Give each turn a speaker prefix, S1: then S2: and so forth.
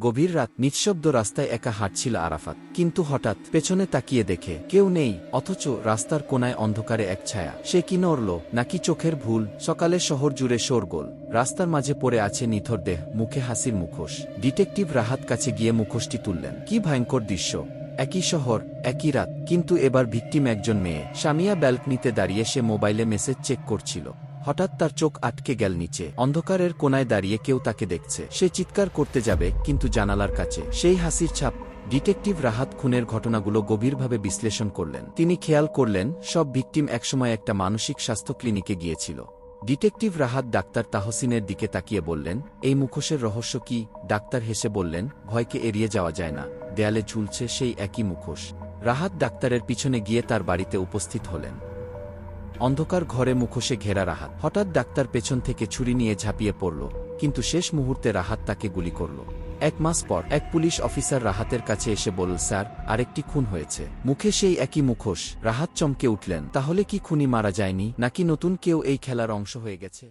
S1: গভীর রাত নিঃশব্দ রাস্তায় একা হাঁটছিল আরাফাত। কিন্তু হঠাৎ পেছনে তাকিয়ে দেখে কেউ নেই, অথচ রাস্তার কোনায় অন্ধকারে এক ছায়া। সে কি নড়ল, নাকি চোখের ভুল? সকালে শহর জুড়ে শোরগোল। রাস্তার মাঝে পড়ে আছে নিথর দেহ, মুখে হাসির মুখোশ। ডিটেকটিভ রাহাত কাছে গিয়ে মুখোশটি তুললেন। কি ভয়ঙ্কর দৃশ্য। একই শহর, একই রাত, কিন্তু এবার ভিকটিম একজন মেয়ে। সামিয়া ব্যালকনিতে দাঁড়িয়ে সে মোবাইলে মেসেজ চেক করছিল। হঠাৎ তার চোখ আটকে গেল নিচে। অন্ধকারের কোনায় দাঁড়িয়ে কেউ তাকে দেখছে। সে চিৎকার করতে যাবে, কিন্তু জানালার কাছে। সেই হাসির ছাপ, ডিটেকটিভ রাহাত খুনের ঘটনাগুলো গভীরভাবে বিশ্লেষণ করলেন। তিনি খেয়াল করলেন, সব ভিকটিম একসময় একটা মানসিক স্বাস্থ্য ক্লিনিকে গিয়েছিল। ডিটেকটিভ রাহাত ডাক্তার তাহসিনের দিকে তাকিয়ে বললেন, এই মুখোশের রহস্য কি? ডাক্তার হেসে বললেন, ভয়কে এড়িয়ে যাওয়া যায় না। দেয়ালে ঝুলছে সেই একই মুখোশ। রাহাত ডাক্তারের পিছনে গিয়ে তার বাড়িতে উপস্থিত হলেন। অন্ধকার ঘরে মুখোশে ঘেরা রাহাত। হঠাৎ ডাক্তার পেছন থেকে ছুরি নিয়ে ঝাঁপিয়ে পড়ল, কিন্তু শেষ মুহূর্তে রাহাত তাকে গুলি করল। এক মাস পর, এক পুলিশ অফিসার রাহাতের কাছে এসে বলল, স্যার, আরেকটি খুন হয়েছে। মুখে সেই একই মুখোশ। রাহাত চমকে উঠলেন, তাহলে কি খুনি মারা যায়নি? নাকি নতুন কেউ এই খেলার অংশ হয়ে গেছে?